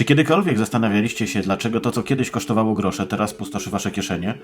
Czy kiedykolwiek zastanawialiście się, dlaczego to, co kiedyś kosztowało grosze, teraz pustoszy wasze kieszenie?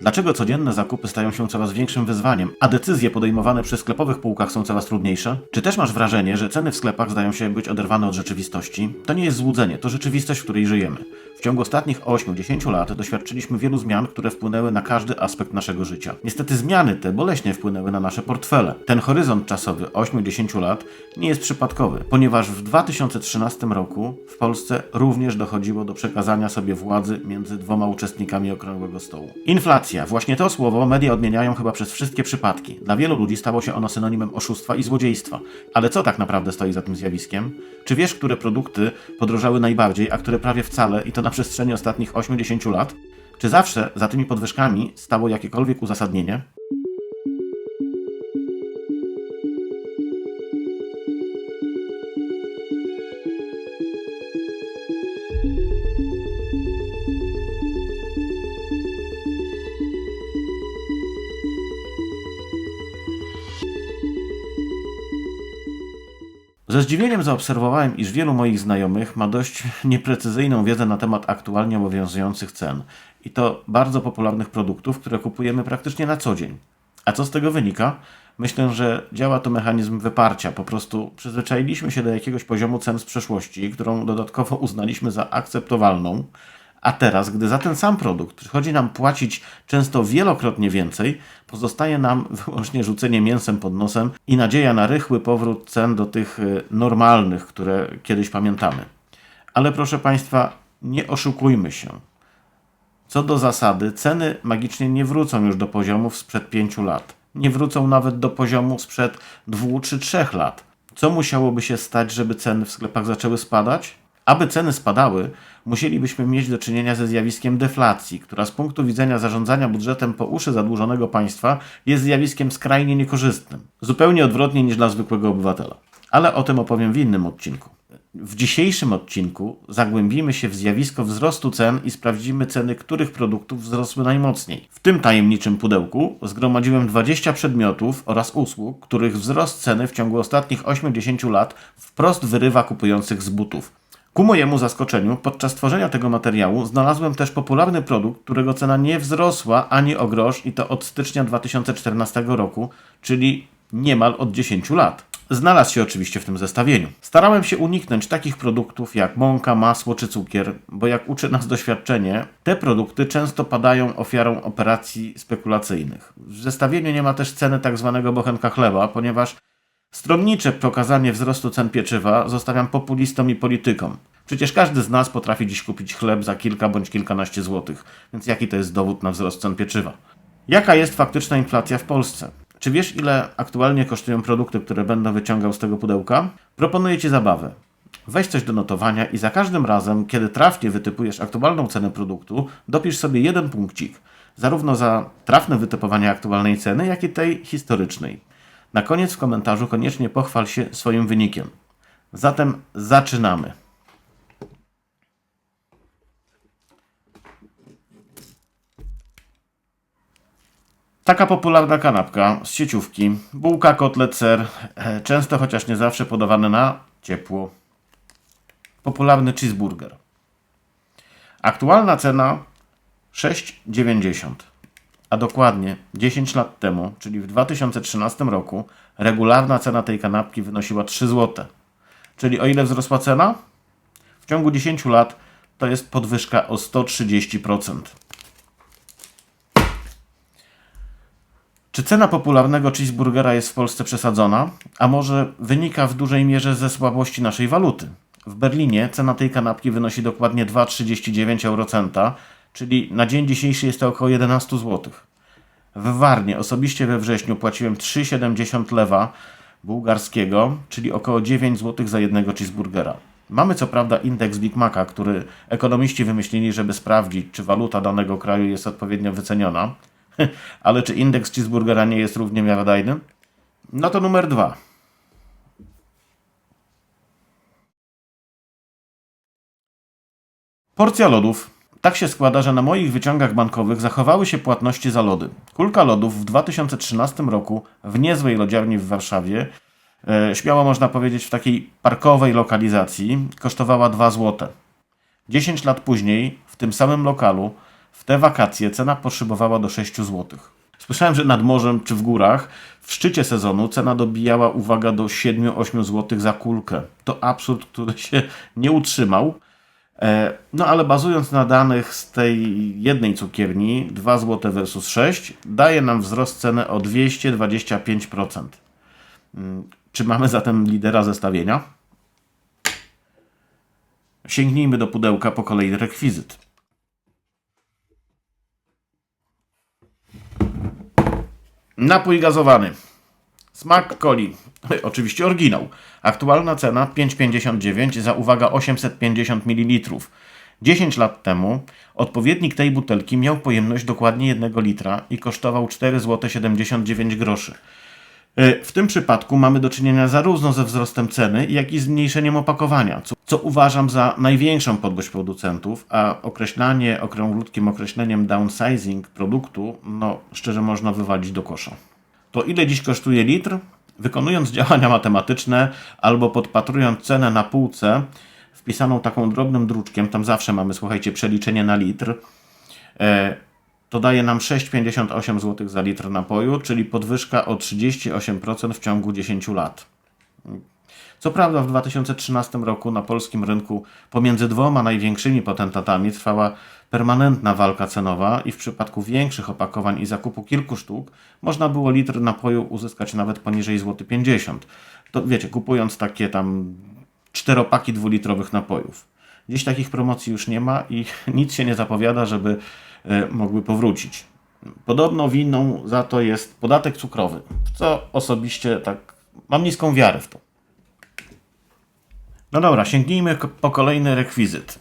Dlaczego codzienne zakupy stają się coraz większym wyzwaniem, a decyzje podejmowane przy sklepowych półkach są coraz trudniejsze? Czy też masz wrażenie, że ceny w sklepach zdają się być oderwane od rzeczywistości? To nie jest złudzenie, to rzeczywistość, w której żyjemy. W ciągu ostatnich 8-10 lat doświadczyliśmy wielu zmian, które wpłynęły na każdy aspekt naszego życia. Niestety zmiany te boleśnie wpłynęły na nasze portfele. Ten horyzont czasowy 8-10 lat nie jest przypadkowy, ponieważ w 2013 roku w Polsce również dochodziło do przekazania sobie władzy między dwoma uczestnikami okrągłego stołu. Inflacja, właśnie to słowo media odmieniają chyba przez wszystkie przypadki. Dla wielu ludzi stało się ono synonimem oszustwa i złodziejstwa. Ale co tak naprawdę stoi za tym zjawiskiem? Czy wiesz, które produkty podrożały najbardziej, a które prawie wcale i to na przestrzeni ostatnich 80 lat? Czy zawsze za tymi podwyżkami stało jakiekolwiek uzasadnienie? Ze zdziwieniem zaobserwowałem, iż wielu moich znajomych ma dość nieprecyzyjną wiedzę na temat aktualnie obowiązujących cen. I to bardzo popularnych produktów, które kupujemy praktycznie na co dzień. A co z tego wynika? Myślę, że działa to mechanizm wyparcia. Po prostu przyzwyczailiśmy się do jakiegoś poziomu cen z przeszłości, którą dodatkowo uznaliśmy za akceptowalną. A teraz, gdy za ten sam produkt przychodzi nam płacić często wielokrotnie więcej, pozostaje nam wyłącznie rzucenie mięsem pod nosem i nadzieja na rychły powrót cen do tych y, normalnych, które kiedyś pamiętamy. Ale proszę Państwa, nie oszukujmy się. Co do zasady, ceny magicznie nie wrócą już do poziomów sprzed pięciu lat. Nie wrócą nawet do poziomu sprzed dwóch czy trzech lat. Co musiałoby się stać, żeby ceny w sklepach zaczęły spadać? Aby ceny spadały, musielibyśmy mieć do czynienia ze zjawiskiem deflacji, która z punktu widzenia zarządzania budżetem po uszy zadłużonego państwa jest zjawiskiem skrajnie niekorzystnym. Zupełnie odwrotnie niż dla zwykłego obywatela. Ale o tym opowiem w innym odcinku. W dzisiejszym odcinku zagłębimy się w zjawisko wzrostu cen i sprawdzimy ceny, których produktów wzrosły najmocniej. W tym tajemniczym pudełku zgromadziłem 20 przedmiotów oraz usług, których wzrost ceny w ciągu ostatnich 80 lat wprost wyrywa kupujących z butów. Ku mojemu zaskoczeniu, podczas tworzenia tego materiału znalazłem też popularny produkt, którego cena nie wzrosła ani o grosz i to od stycznia 2014 roku, czyli niemal od 10 lat. Znalazł się oczywiście w tym zestawieniu. Starałem się uniknąć takich produktów jak mąka, masło czy cukier, bo jak uczy nas doświadczenie, te produkty często padają ofiarą operacji spekulacyjnych. W zestawieniu nie ma też ceny tak zwanego bochenka chleba, ponieważ Stronnicze pokazanie wzrostu cen pieczywa zostawiam populistom i politykom. Przecież każdy z nas potrafi dziś kupić chleb za kilka bądź kilkanaście złotych, więc jaki to jest dowód na wzrost cen pieczywa? Jaka jest faktyczna inflacja w Polsce? Czy wiesz, ile aktualnie kosztują produkty, które będę wyciągał z tego pudełka? Proponuję Ci zabawę. Weź coś do notowania i za każdym razem, kiedy trafnie wytypujesz aktualną cenę produktu, dopisz sobie jeden punkcik, zarówno za trafne wytypowanie aktualnej ceny, jak i tej historycznej. Na koniec w komentarzu koniecznie pochwal się swoim wynikiem. Zatem zaczynamy. Taka popularna kanapka z sieciówki, bułka, kotlet, ser, e, często chociaż nie zawsze podawane na ciepło. Popularny cheeseburger. Aktualna cena 6,90 a dokładnie 10 lat temu, czyli w 2013 roku, regularna cena tej kanapki wynosiła 3 zł. Czyli o ile wzrosła cena? W ciągu 10 lat to jest podwyżka o 130%. Czy cena popularnego cheeseburgera jest w Polsce przesadzona? A może wynika w dużej mierze ze słabości naszej waluty? W Berlinie cena tej kanapki wynosi dokładnie 2,39 eurocenta, czyli na dzień dzisiejszy jest to około 11 zł. W Warnie osobiście we wrześniu płaciłem 3,70 lewa bułgarskiego, czyli około 9 zł za jednego cheeseburgera. Mamy co prawda indeks Big Maca, który ekonomiści wymyślili, żeby sprawdzić, czy waluta danego kraju jest odpowiednio wyceniona. Ale czy indeks cheeseburgera nie jest równie miarodajny? No to numer dwa. Porcja lodów. Tak się składa, że na moich wyciągach bankowych zachowały się płatności za lody. Kulka lodów w 2013 roku w niezłej lodziarni w Warszawie, e, śmiało można powiedzieć w takiej parkowej lokalizacji, kosztowała 2 zł. 10 lat później, w tym samym lokalu, w te wakacje cena poszybowała do 6 zł. Słyszałem, że nad morzem czy w górach w szczycie sezonu cena dobijała, uwaga, do 7-8 zł za kulkę. To absurd, który się nie utrzymał. E, No ale bazując na danych z tej jednej cukierni, 2 zł versus 6, daje nam wzrost ceny o 225%. Mm, Czy mamy zatem lidera zestawienia? Sięgnijmy do pudełka po kolei rekwizyt. Napój gazowany. Smak coli. Oczywiście oryginał. Aktualna cena 5,59 za uwaga 850 ml. 10 lat temu odpowiednik tej butelki miał pojemność dokładnie 1 litra i kosztował 4,79 zł. Y, W tym przypadku mamy do czynienia zarówno ze wzrostem ceny, jak i zmniejszeniem opakowania, co, co uważam za największą podłość producentów, a określanie okrąglutkim określeniem downsizing produktu, no szczerze można wywalić do kosza. To ile dziś kosztuje litr? Wykonując działania matematyczne albo podpatrując cenę na półce, wpisaną taką drobnym druczkiem, tam zawsze mamy, słuchajcie, przeliczenie na litr, e, to daje nam 6,58 zł za litr napoju, czyli podwyżka o 38% w ciągu 10 lat. Co prawda w 2013 roku na polskim rynku pomiędzy dwoma największymi potentatami trwała permanentna walka cenowa i w przypadku większych opakowań i zakupu kilku sztuk można było litr napoju uzyskać nawet poniżej złoty 50. To wiecie, kupując takie tam czteropaki dwulitrowych napojów. Dziś takich promocji już nie ma i nic się nie zapowiada, żeby e, mogły powrócić. Podobno winą za to jest podatek cukrowy, co osobiście tak mam niską wiarę w to. No dobra, sięgnijmy po kolejny rekwizyt.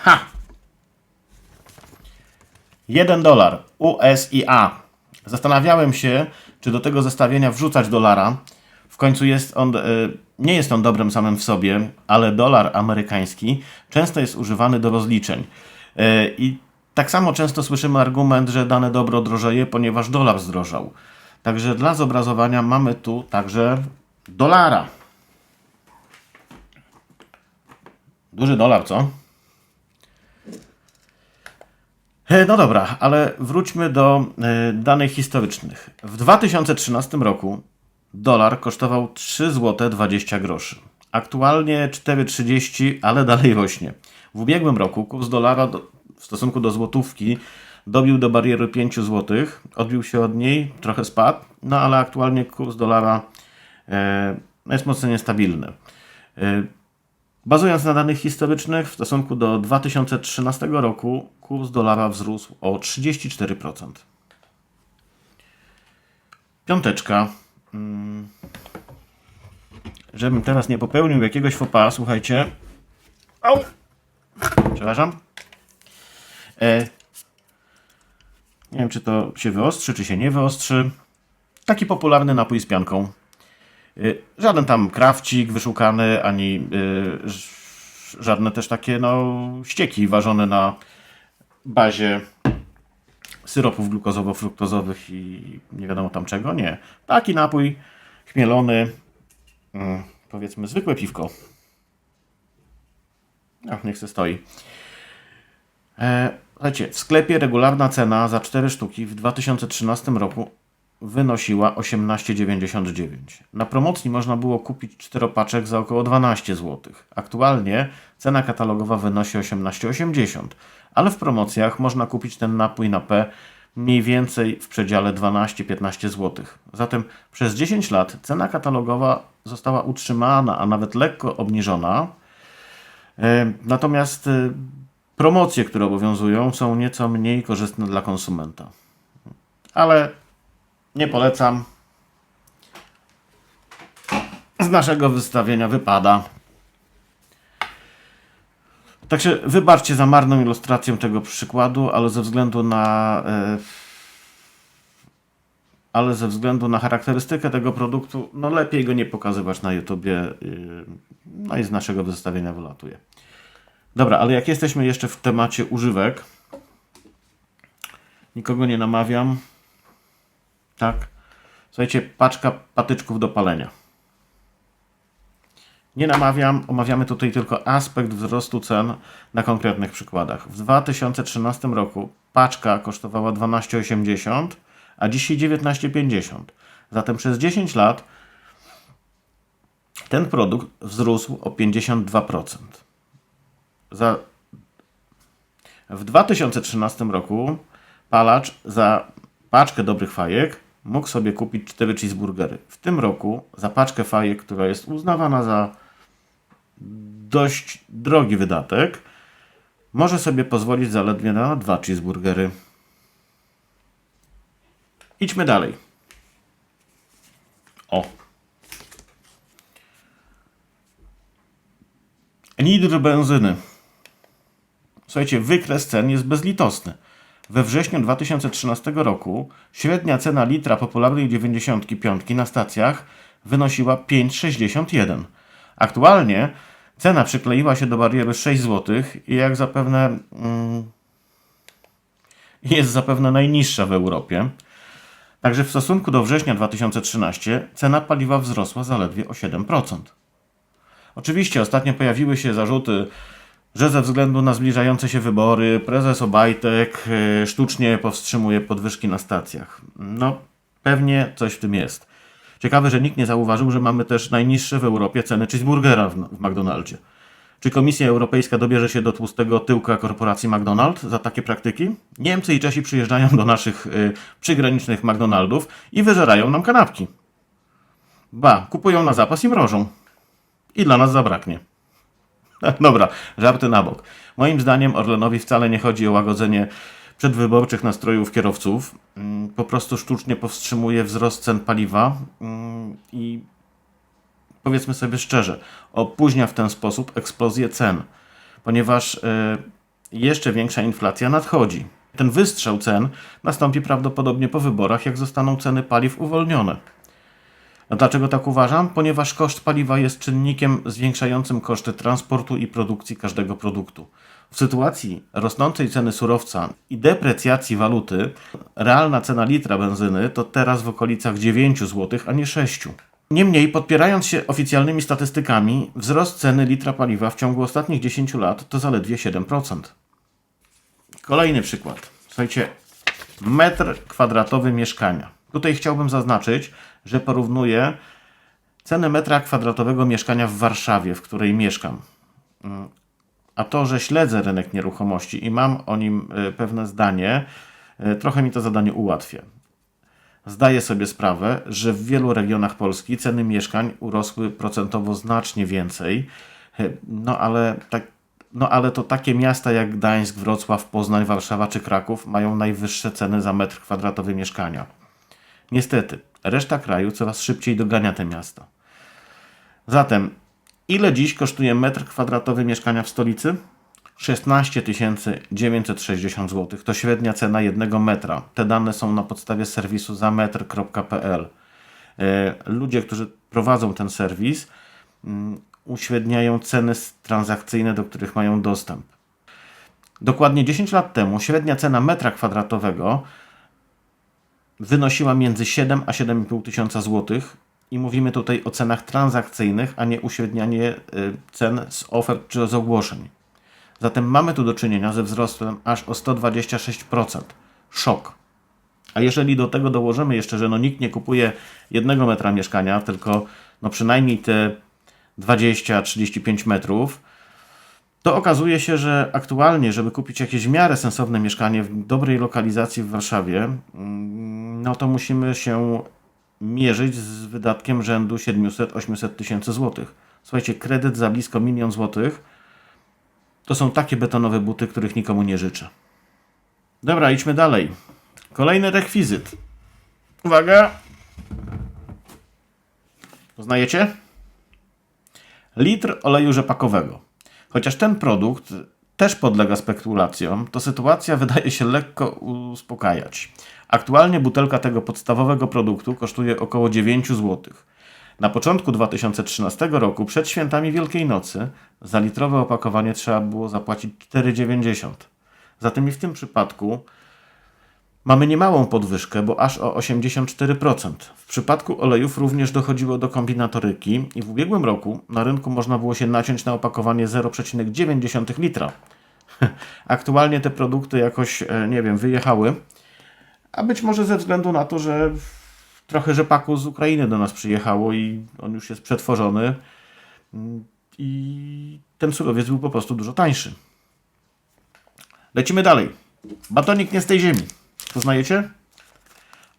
Ha! 1 dolar USIA. Zastanawiałem się, czy do tego zestawienia wrzucać dolara. W końcu jest on, e, nie jest on dobrem samym w sobie, ale dolar amerykański często jest używany do rozliczeń. E, I tak samo często słyszymy argument, że dane dobro drożeje, ponieważ dolar zdrożał. Także dla zobrazowania mamy tu także dolara. Duży dolar, co? E, No dobra, ale wróćmy do e, danych historycznych. W 2013 roku dolar kosztował 3 zł 20 groszy. Aktualnie 4,30, ale dalej rośnie. W ubiegłym roku kurs dolara do, w stosunku do złotówki dobił do bariery 5 zł, odbił się od niej, trochę spadł, no ale aktualnie kurs dolara e, jest mocno niestabilny. E, Bazując na danych historycznych, w stosunku do 2013 roku kurs dolara wzrósł o 34%. Piąteczka. Mm. Żebym teraz nie popełnił jakiegoś pas, słuchajcie. Au! Przepraszam. Nie wiem, czy to się wyostrzy, czy się nie wyostrzy. Taki popularny napój z pianką. Y, Żaden tam krawcik wyszukany, ani y, żadne też takie no, ścieki ważone na bazie syropów glukozowo-fruktozowych i nie wiadomo tam czego. Nie. Taki napój chmielony, mm, powiedzmy zwykłe piwko. Ach, niech se stoi. E, słuchajcie, w sklepie regularna cena za 4 sztuki w 2013 roku wynosiła 18,99. Na promocji można było kupić 4 paczek za około 12 zł. Aktualnie cena katalogowa wynosi 18,80, ale w promocjach można kupić ten napój na P mniej więcej w przedziale 12-15 zł. Zatem przez 10 lat cena katalogowa została utrzymana, a nawet lekko obniżona. E, Natomiast e, promocje, które obowiązują, są nieco mniej korzystne dla konsumenta. Ale nie polecam. Z naszego wystawienia wypada. Także wybaczcie za marną ilustrację tego przykładu, ale ze względu na e, ale ze względu na charakterystykę tego produktu, no lepiej go nie pokazywać na YouTubie, yy, no i z naszego zestawienia wylatuje. Dobra, ale jak jesteśmy jeszcze w temacie używek, nikogo nie namawiam, tak? Słuchajcie, paczka patyczków do palenia. Nie namawiam, omawiamy tutaj tylko aspekt wzrostu cen na konkretnych przykładach. W 2013 roku paczka kosztowała 12,80, a dzisiaj 19,50. Zatem przez 10 lat ten produkt wzrósł o 52%. Za... W 2013 roku palacz za paczkę dobrych fajek mógł sobie kupić 4 cheeseburgery. W tym roku za paczkę fajek, która jest uznawana za dość drogi wydatek, może sobie pozwolić zaledwie na dwa cheeseburgery. Idźmy dalej. O. Litr benzyny. Słuchajcie, wykres cen jest bezlitosny. We wrześniu 2013 roku średnia cena litra popularnej 95 na stacjach wynosiła 5,61. Aktualnie cena przykleiła się do bariery 6 zł i jak zapewne mm, jest zapewne najniższa w Europie. Także w stosunku do września 2013 cena paliwa wzrosła zaledwie o 7%. Oczywiście ostatnio pojawiły się zarzuty, że ze względu na zbliżające się wybory prezes Obajtek e, sztucznie powstrzymuje podwyżki na stacjach. No, pewnie coś w tym jest. Ciekawe, że nikt nie zauważył, że mamy też najniższe w Europie ceny cheeseburgera w, w McDonaldzie. Czy Komisja Europejska dobierze się do tłustego tyłka korporacji McDonald's za takie praktyki? Niemcy i Czesi przyjeżdżają do naszych y, przygranicznych McDonaldów i wyżerają nam kanapki. Ba, kupują na zapas i mrożą. I dla nas zabraknie. Dobra, żarty na bok. Moim zdaniem Orlenowi wcale nie chodzi o łagodzenie przedwyborczych nastrojów kierowców. Mm, Po prostu sztucznie powstrzymuje wzrost cen paliwa mm, i powiedzmy sobie szczerze, opóźnia w ten sposób eksplozję cen, ponieważ e, jeszcze większa inflacja nadchodzi. Ten wystrzał cen nastąpi prawdopodobnie po wyborach, jak zostaną ceny paliw uwolnione. Dlaczego tak uważam? Ponieważ koszt paliwa jest czynnikiem zwiększającym koszty transportu i produkcji każdego produktu. W sytuacji rosnącej ceny surowca i deprecjacji waluty, realna cena litra benzyny to teraz w okolicach 9 zł, a nie 6. Niemniej, podpierając się oficjalnymi statystykami, wzrost ceny litra paliwa w ciągu ostatnich 10 lat to zaledwie 7%. Kolejny przykład. Słuchajcie, metr kwadratowy mieszkania. Tutaj chciałbym zaznaczyć, że porównuję cenę metra kwadratowego mieszkania w Warszawie, w której mieszkam. Mm, A to, że śledzę rynek nieruchomości i mam o nim y, pewne zdanie, y, trochę mi to zadanie ułatwia. Zdaję sobie sprawę, że w wielu regionach Polski ceny mieszkań urosły procentowo znacznie więcej, y, no ale, tak, no ale to takie miasta jak Gdańsk, Wrocław, Poznań, Warszawa czy Kraków mają najwyższe ceny za metr kwadratowy mieszkania. Niestety, reszta kraju coraz szybciej dogania te miasta. Zatem, ile dziś kosztuje metr kwadratowy mieszkania w stolicy? 16 960 zł. To średnia cena jednego metra. Te dane są na podstawie serwisu zametr.pl. E, Ludzie, którzy prowadzą ten serwis, mm, uśredniają ceny transakcyjne, do których mają dostęp. Dokładnie 10 lat temu średnia cena metra kwadratowego wynosiła między 7 a 7,5 tysiąca złotych i mówimy tutaj o cenach transakcyjnych, a nie uśrednianie y, cen z ofert czy z ogłoszeń. Zatem mamy tu do czynienia ze wzrostem aż o 126%. Szok. A jeżeli do tego dołożymy jeszcze, że no nikt nie kupuje jednego metra mieszkania, tylko no przynajmniej te 20-35 metrów, to okazuje się, że aktualnie, żeby kupić jakieś w miarę sensowne mieszkanie w dobrej lokalizacji w Warszawie, mm, no to musimy się mierzyć z wydatkiem rzędu 700-800 tysięcy złotych. Słuchajcie, kredyt za blisko milion złotych to są takie betonowe buty, których nikomu nie życzę. Dobra, idźmy dalej. Kolejny rekwizyt. Uwaga! Poznajecie? Litr oleju rzepakowego. Chociaż ten produkt też podlega spekulacjom, to sytuacja wydaje się lekko uspokajać. Aktualnie butelka tego podstawowego produktu kosztuje około 9 zł. Na początku 2013 roku, przed świętami Wielkiej Nocy, za litrowe opakowanie trzeba było zapłacić 4,90. Zatem i w tym przypadku Mamy niemałą podwyżkę, bo aż o 84%. W przypadku olejów również dochodziło do kombinatoryki i w ubiegłym roku na rynku można było się naciąć na opakowanie 0,9 litra. Aktualnie te produkty jakoś, e, nie wiem, wyjechały, a być może ze względu na to, że trochę rzepaku z Ukrainy do nas przyjechało i on już jest przetworzony mm, i ten surowiec był po prostu dużo tańszy. Lecimy dalej. Batonik nie z tej ziemi. Poznajecie?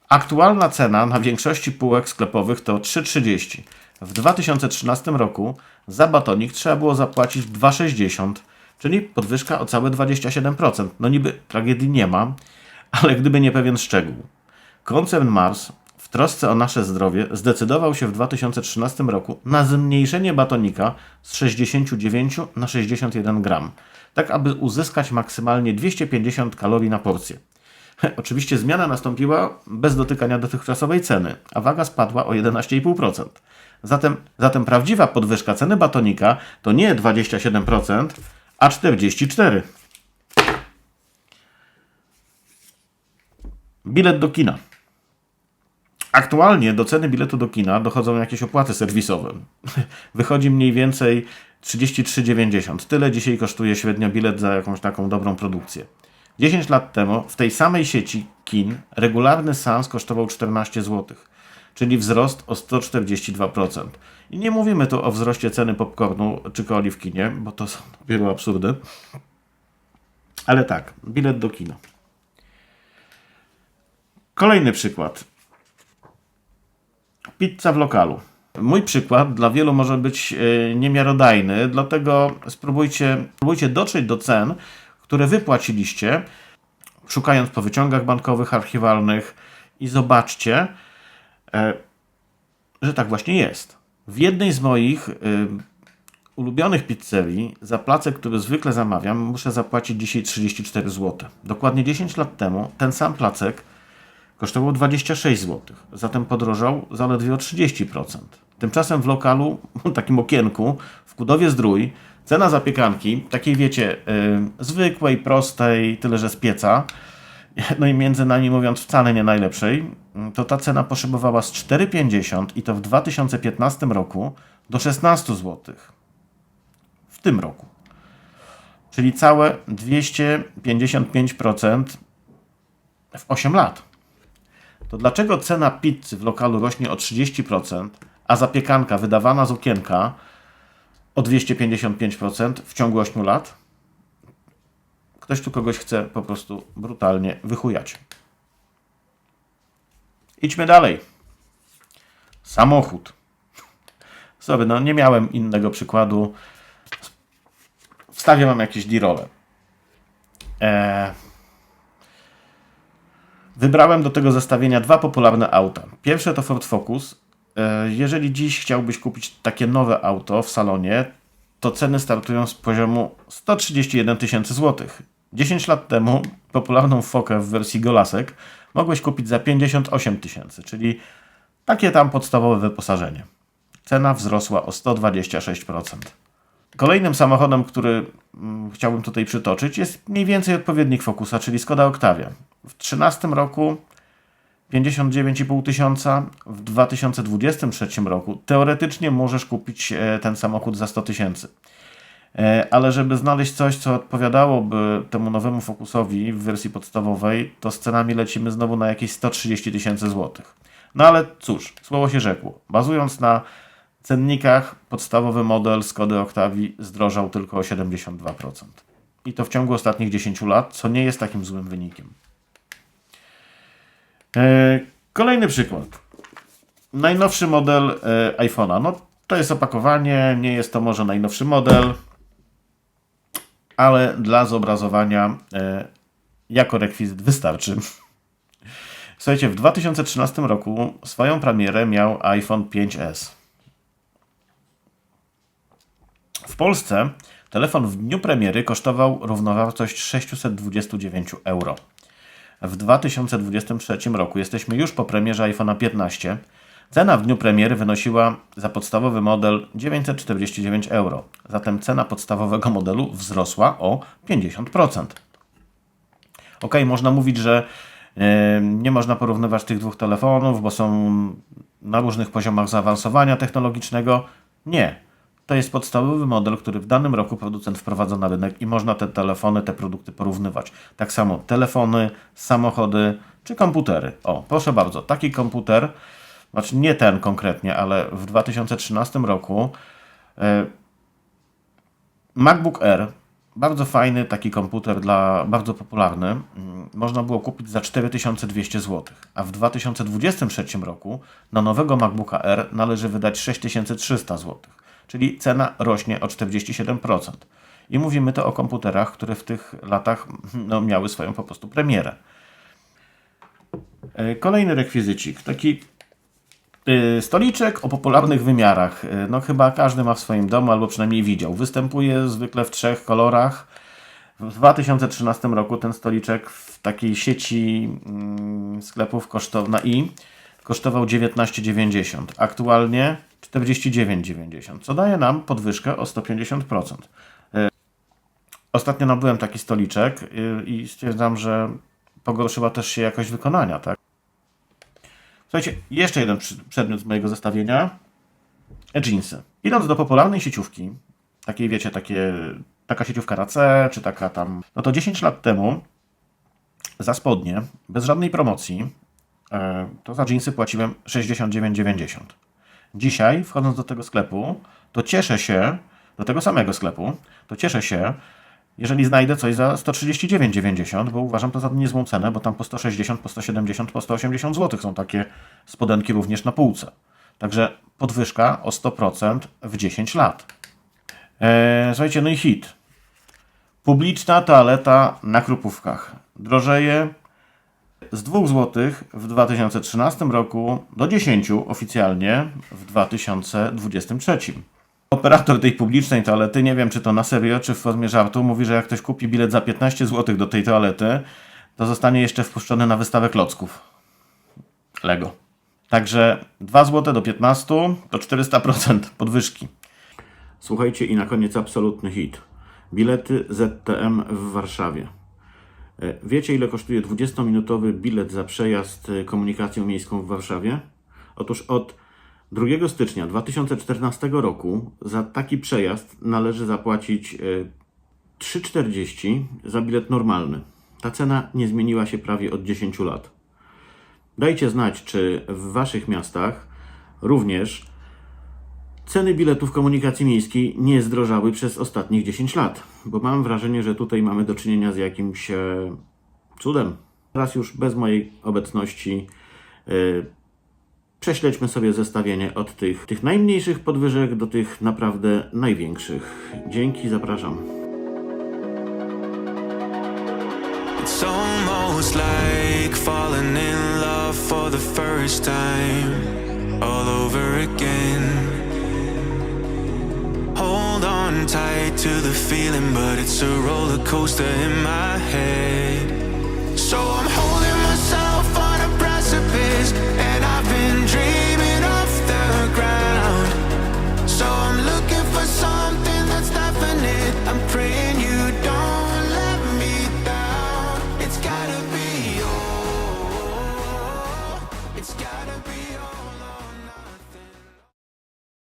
Aktualna cena na większości półek sklepowych to 3,30. W 2013 roku za batonik trzeba było zapłacić 2,60, czyli podwyżka o całe 27%. No niby tragedii nie ma, ale gdyby nie pewien szczegół. Koncern Mars w trosce o nasze zdrowie zdecydował się w 2013 roku na zmniejszenie batonika z 69 na 61 gram, tak aby uzyskać maksymalnie 250 kalorii na porcję. Oczywiście zmiana nastąpiła bez dotykania dotychczasowej ceny, a waga spadła o 11,5%. Zatem, zatem prawdziwa podwyżka ceny batonika to nie 27%, a 44%. Bilet do kina. Aktualnie do ceny biletu do kina dochodzą jakieś opłaty serwisowe. Wychodzi mniej więcej 33,90. Tyle dzisiaj kosztuje średnio bilet za jakąś taką dobrą produkcję. 10 lat temu w tej samej sieci kin regularny seans kosztował 14 zł, czyli wzrost o 142%. I nie mówimy tu o wzroście ceny popcornu czy coli w kinie, bo to są wielu absurdy. Ale tak, bilet do kina. Kolejny przykład. Pizza w lokalu. Mój przykład dla wielu może być e, niemiarodajny, dlatego spróbujcie, spróbujcie dotrzeć do cen, które wypłaciliście, szukając po wyciągach bankowych, archiwalnych i zobaczcie, e, że tak właśnie jest. W jednej z moich e, ulubionych pizzerii za placek, który zwykle zamawiam, muszę zapłacić dzisiaj 34 zł. Dokładnie 10 lat temu ten sam placek kosztował 26 zł, zatem podrożał zaledwie o 30%. Tymczasem w lokalu, takim okienku, w Kudowie Zdrój, cena zapiekanki, takiej wiecie, yy, zwykłej, prostej, tyle że z pieca, no i między nami mówiąc wcale nie najlepszej, to ta cena poszybowała z 4,50 i to w 2015 roku do 16 zł. W tym roku. Czyli całe 255% w 8 lat to dlaczego cena pizzy w lokalu rośnie o 30%, a zapiekanka wydawana z okienka o 255% w ciągu 8 lat? Ktoś tu kogoś chce po prostu brutalnie wychujać. Idźmy dalej. Samochód. Sobie, no nie miałem innego przykładu. Wstawię wam jakieś dirole. Eee, Wybrałem do tego zestawienia dwa popularne auta. Pierwsze to Ford Focus. E, jeżeli dziś chciałbyś kupić takie nowe auto w salonie, to ceny startują z poziomu 131 tysięcy złotych. 10 lat temu popularną Fokę w wersji Golasek mogłeś kupić za 58 tysięcy, czyli takie tam podstawowe wyposażenie. Cena wzrosła o 126%. Kolejnym samochodem, który mm, chciałbym tutaj przytoczyć, jest mniej więcej odpowiednik Focusa, czyli Skoda Octavia. W 2013 roku 59,5 tysiąca, w 2023 roku teoretycznie możesz kupić e, ten samochód za 100 tysięcy. E, ale żeby znaleźć coś, co odpowiadałoby temu nowemu Focusowi w wersji podstawowej, to z cenami lecimy znowu na jakieś 130 tysięcy złotych. No ale cóż, słowo się rzekło. Bazując na cennikach podstawowy model Skody Octavii zdrożał tylko o 72%. I to w ciągu ostatnich 10 lat, co nie jest takim złym wynikiem. E, kolejny przykład. Najnowszy model e, iPhone'a. No, to jest opakowanie, nie jest to może najnowszy model, ale dla zobrazowania e, jako rekwizyt wystarczy. Słuchajcie, w 2013 roku swoją premierę miał iPhone 5S. W Polsce telefon w dniu premiery kosztował równowartość 629 euro. W 2023 roku jesteśmy już po premierze iPhone'a 15. Cena w dniu premiery wynosiła za podstawowy model 949 euro. Zatem cena podstawowego modelu wzrosła o 50%. Ok, można mówić, że E, Nie można porównywać tych dwóch telefonów, bo są na różnych poziomach zaawansowania technologicznego. Nie. To jest podstawowy model, który w danym roku producent wprowadza na rynek i można te telefony, te produkty porównywać. Tak samo telefony, samochody czy komputery. O, proszę bardzo, taki komputer, znaczy nie ten konkretnie, ale w 2013 roku e, MacBook Air, bardzo fajny taki komputer, dla, bardzo popularny, mm, można było kupić za 4200 zł, a w 2023 roku na nowego MacBooka Air należy wydać 6300 zł, czyli cena rośnie o 47%. I mówimy to o komputerach, które w tych latach no, miały swoją po prostu premierę. E, Kolejny rekwizycik, taki y, stoliczek o popularnych wymiarach. Y, No chyba każdy ma w swoim domu, albo przynajmniej widział. Występuje zwykle w trzech kolorach. W 2013 roku ten stoliczek w takiej sieci mm, sklepów kosztował na i kosztował 19,90. Aktualnie 49,90, co daje nam podwyżkę o 150%. Y, Ostatnio nabyłem taki stoliczek y, i stwierdzam, że pogorszyła też się jakość wykonania, tak? Słuchajcie, jeszcze jeden przedmiot z mojego zestawienia. E, Jeansy. Idąc do popularnej sieciówki, takiej wiecie, takie, taka sieciówka RAC, czy taka tam, no to 10 lat temu za spodnie, bez żadnej promocji, e, to za jeansy płaciłem 69,90. Dzisiaj, wchodząc do tego sklepu, to cieszę się, do tego samego sklepu, to cieszę się, jeżeli znajdę coś za 139,90, bo uważam to za niezłą cenę, bo tam po 160, po 170, po 180 zł są takie spodenki również na półce. Także podwyżka o 100% w 10 lat. Eee, słuchajcie, no i hit. Publiczna toaleta na Krupówkach. Drożeje z 2 zł w 2013 roku do 10 oficjalnie w 2023. Operator tej publicznej toalety, nie wiem czy to na serio, czy w formie żartu, mówi, że jak ktoś kupi bilet za 15 zł do tej toalety, to zostanie jeszcze wpuszczony na wystawę klocków. Lego. Także 2 zł do 15 to 400% podwyżki. Słuchajcie i na koniec absolutny hit. Bilety ZTM w Warszawie. E, Wiecie ile kosztuje 20-minutowy bilet za przejazd e, komunikacją miejską w Warszawie? Otóż od 2 stycznia 2014 roku za taki przejazd należy zapłacić e, 3,40 za bilet normalny. Ta cena nie zmieniła się prawie od 10 lat. Dajcie znać, czy w Waszych miastach również ceny biletów komunikacji miejskiej nie zdrożały przez ostatnich 10 lat, bo mam wrażenie, że tutaj mamy do czynienia z jakimś e, cudem. Teraz już bez mojej obecności e, prześledźmy sobie zestawienie od tych, tych najmniejszych podwyżek do tych naprawdę największych. Dzięki, zapraszam. It's almost like falling in love for the first time, all over again. Tight to the feeling, but it's a roller coaster in my head.